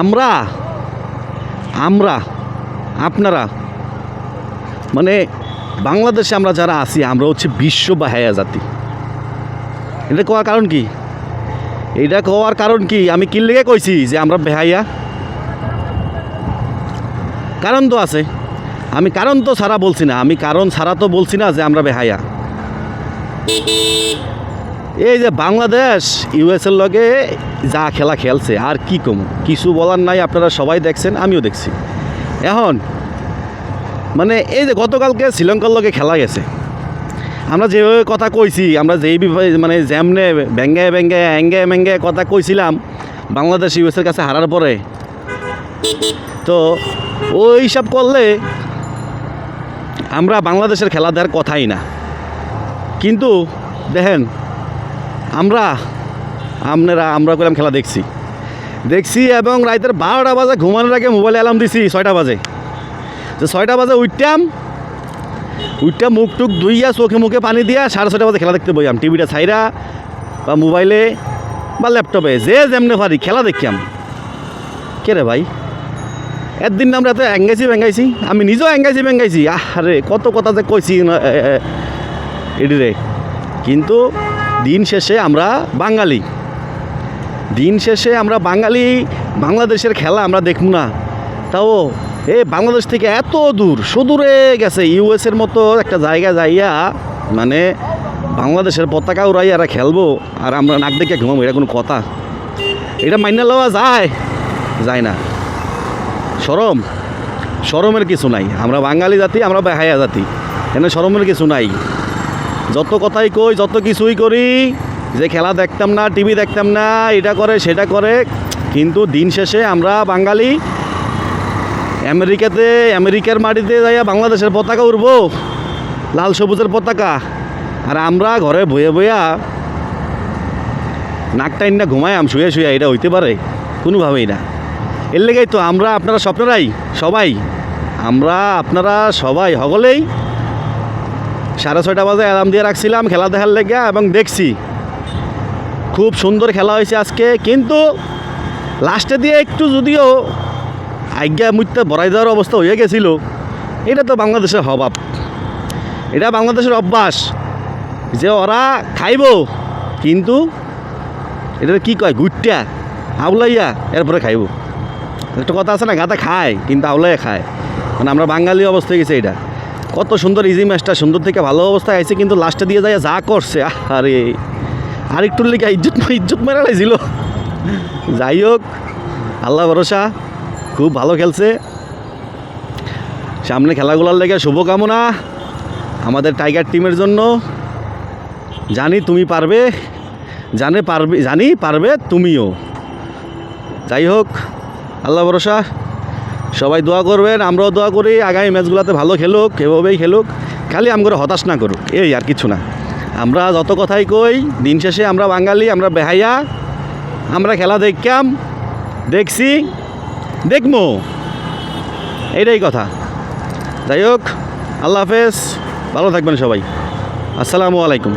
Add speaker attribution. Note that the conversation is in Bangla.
Speaker 1: আমরা আমরা, আপনারা মানে বাংলাদেশে আমরা যারা আছি, আমরা হচ্ছে বিশ্ব বা হায়া জাতি। এটা কোয়ার কারণ কি? এটা কোয়ার কারণ কি? আমি কি লেগে কইছি যে আমরা বেহাইয়া? কারণ তো আছে। আমি কারণ তো ছাড়া বলছি না। আমি কারণ ছাড়া তো বলছি না যে আমরা বেহাইয়া। এই যে বাংলাদেশ ইউএসের লগে যা খেলা খেলছে, আর কি কম? কিছু বলার নাই, আপনারা সবাই দেখছেন, আমিও দেখছি। এখন মানে এই যে গতকালকে শ্রীলঙ্কার লগে খেলা গেছে। আমরা যেভাবে কথা কইছি, আমরা যেই মানে যেমনে ব্যাঙ্গে ব্যাঙ্গে অ্যাঙ্গে ম্যাঙ্গে কথা কইছিলাম, বাংলাদেশ ইউএসের কাছে হারার পরে, তো ওই হিসাব করলে আমরা বাংলাদেশের খেলা দেওয়ার কথাই না। কিন্তু, দেখেন আমরা আপনারা আমরা করলাম খেলা দেখছি দেখছি এবং রাতের বারোটা বাজে ঘুমানোর আগে মোবাইলে অ্যালার্ম দিছি ছয়টা বাজে তো ছয়টা বাজে উঠতাম উঠটা মুখ টুক ধুইয়া চোখে মুখে পানি দিয়া সাড়ে ছয়টা বাজে খেলা দেখতে বইয়াম টিভিটা ছাইরা বা মোবাইলে বা ল্যাপটপে যে যেমনে পারি খেলা দেখিয়াম কে রে ভাই একদিন আমরা এত অ্যাঙ্গাইছি ব্যাঙ্গাইছি আমি নিজেও অ্যাঙ্গাইছি ব্যাঙ্গাইছি আরে কত কথা যে কইছি না, এ, এ, এডি রে কিন্তু দিন শেষে আমরা বাঙালি। দিন শেষে আমরা বাঙালি, বাংলাদেশের খেলা আমরা দেখব না। তাও, এ বাংলাদেশ থেকে এত দূর, সুদূরে গেছে। ইউএসের মতো একটা জায়গায় যাইয়া মানে বাংলাদেশের পতাকা উড়াই এরা খেলব, আর আমরা নাক দেখে ঘুমাবো, এটা কোনো কথা। এটা মাইনে লওয়া যায়? যায় না। সরম সরমের কিছু নাই। আমরা বাঙালি জাতি, আমরা বেহায়া জাতি। এখানে সরমের কিছু নাই। যত কথাই কই, যত কিছুই করি, যে খেলা দেখতাম না, টিভি দেখতাম না, এটা করে, সেটা করে, কিন্তু দিন শেষে আমরা বাঙালি, আমেরিকাতে, আমেরিকার মাটিতে যাইয়া বাংলাদেশের পতাকা উড়বো, লাল সবুজের পতাকা, আর আমরা ঘরে বয়ে বইয়া নাক টাইন না ঘুমায়াম, শুয়ে শুয়ে, এটা হইতে পারে, কোনোভাবেই না। এর লেগেই তো আমরা, আপনারা স্বপ্নরাই, সবাই, আমরা, আপনারা সবাই, সকলেই সাড়ে ছয়টা বাজে অ্যালার্ম দিয়ে রাখছিলাম, খেলা দেখার লেগে এবং দেখছি। খুব সুন্দর খেলা হয়েছে আজকে, কিন্তু লাস্টে দিয়ে একটু যদিও আজ্ঞা মুহূর্তে বড়াই দেওয়ার অবস্থা হয়ে গেছিল, এটা তো বাংলাদেশের অভাব এটা বাংলাদেশের অভ্যাস যে ওরা খাইব, কিন্তু এটা কি কয় গুট্টা আউলাইয়া এরপরে খাইব। একটা কথা আছে না গাতা খায়, কিন্তু আউলাইয়া খায়। মানে আমরা বাঙালি অবস্থায় গেছে এটা। কত সুন্দর ইজি ম্যাচটা সুন্দর থেকে ভালো অবস্থায় আইছে, কিন্তু লাস্টে দিয়ে যায়, যা করছে আরে আর একটু লিখে ইজ্জত ইজ্জত মেরা লাইছিল যাই হোক, আল্লাহ ভরসা, খুব ভালো খেলছে। সামনে খেলাগুলোর লেগে শুভকামনা আমাদের টাইগার টিমের জন্য। জানি তুমি পারবে, জানে পারবে জানি পারবে তুমিও। যাই হোক, আল্লাহ ভরসা। সবাই দোয়া করবেন, আমরাও দোয়া করি, আগামী ম্যাচগুলোতে ভালো খেলুক, এভাবেই খেলুক, খালি আমরা হতাশ না করুক, এই আর কিছু না। আমরা যত কথাই কই, দিন শেষে আমরা বাঙালি, আমরা বেহাইয়া, আমরা খেলা দেখতাম দেখছি দেখব এইটাই কথা। যাই হোক, আল্লাহ হাফেজ, ভালো থাকবেন সবাই। আসসালামু আলাইকুম।